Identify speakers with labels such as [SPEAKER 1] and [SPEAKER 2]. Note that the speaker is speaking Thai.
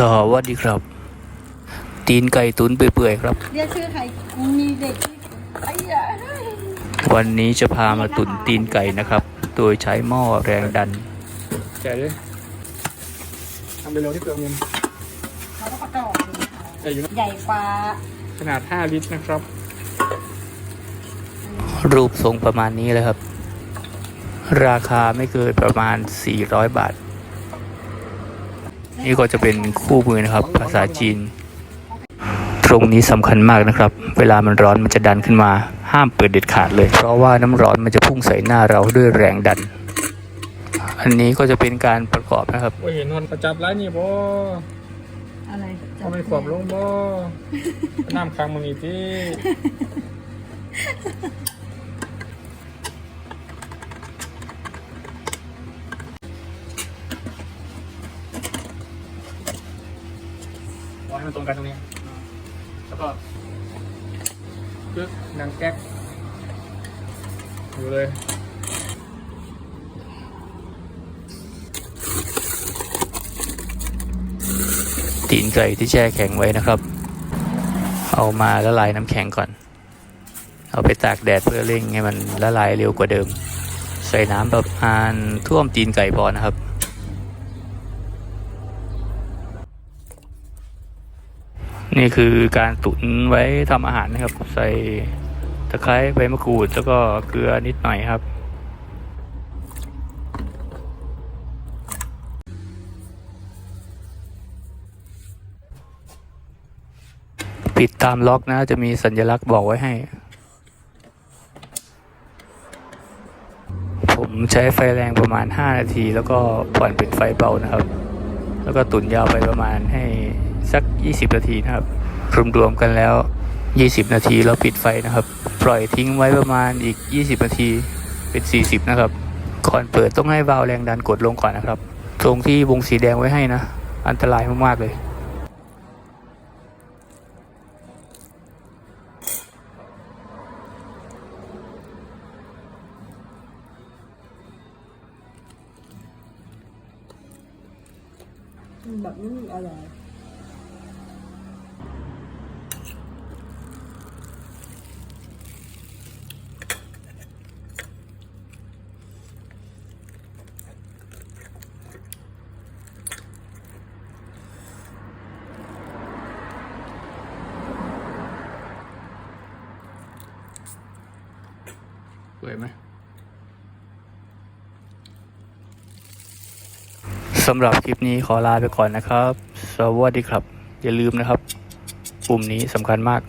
[SPEAKER 1] สวัสดีครับ ตีนไก่ตุนเปื่อยๆครับ
[SPEAKER 2] เรียกชื่อใครมีเด็กที่ไอ้ยา
[SPEAKER 1] วันนี้จะพามาตุนตีนไก่นะครับ โดยใช้หม้อแรงดัน
[SPEAKER 3] แกะดิทำไปเร็วที่เปลืองเงิน
[SPEAKER 2] เขาก็ประกอบดู
[SPEAKER 3] แต่อยู่
[SPEAKER 2] ใหญ่กว่า
[SPEAKER 3] ขนาด 5 ลิตรนะครับ
[SPEAKER 1] รูปทรงประมาณนี้เลยครับ ราคาไม่เกินประมาณ 400 บาท นี่ก็จะเป็นคู่มือนะครับ ภาษาจีน ตรงนี้สำคัญมากนะครับ เวลามันร้อนมันจะดันขึ้นมา ห้ามเปิดเด็ดขาดเลย เพราะว่าน้ำร้อนมันจะพุ่งใส่หน้าเราด้วยแรงดัน อันนี้ก็จะเป็นการประกอบนะครับ
[SPEAKER 3] ว่าเห็นนอนประจับร้านนี่บ่
[SPEAKER 2] อะไร
[SPEAKER 3] เอาไม่ขวบลงบ่น้ำค้างมึงอีกที่ ร้มันตรงกันตรงนี้ แล้วก็ปึ๊กดังแก๊กอยู่เลย
[SPEAKER 1] ตีนไก่ที่แช่แข็งไว้นะครับ เอามาละลายน้ำแข็งก่อน เอาไปตากแดดเพื่อเร่งให้มันละลายเร็วกว่าเดิม ใส่น้ำแบบอานท่วมตีนไก่พอนะครับ นี่คือการตุ๋นไว้ทำอาหารนะครับ ใส่ตะไคร้ใบมะกรูด แล้วก็เกลือนิดหน่อยครับ ปิดตามล็อกนะ จะมีสัญลักษณ์บอกไว้ให้ ผมใช้ไฟแรงประมาณ 5 นาที แล้วก็ผ่อนเป็นไฟเบานะครับ แล้วก็ตุ๋นยาวไปประมาณให้ สัก 20 นาทีนะครับ รวมๆกันแล้ว 20 นาทีแล้วปิดไฟนะครับ ปล่อยทิ้งไว้ประมาณอีก 20 นาทีเป็น 40 นะครับ ก่อนเปิดต้องให้วาล์วแรงดันกดลงก่อนนะครับ ตรงที่วงสีแดงไว้ให้นะ อันตรายมากๆเลย
[SPEAKER 2] แบบนี้อร่อย
[SPEAKER 3] วยไหม
[SPEAKER 1] สำหรับคลิปนี้ขอลาไปก่อนนะครับ สวัสดีครับ อย่าลืมนะครับ ปุ่มนี้สำคัญมาก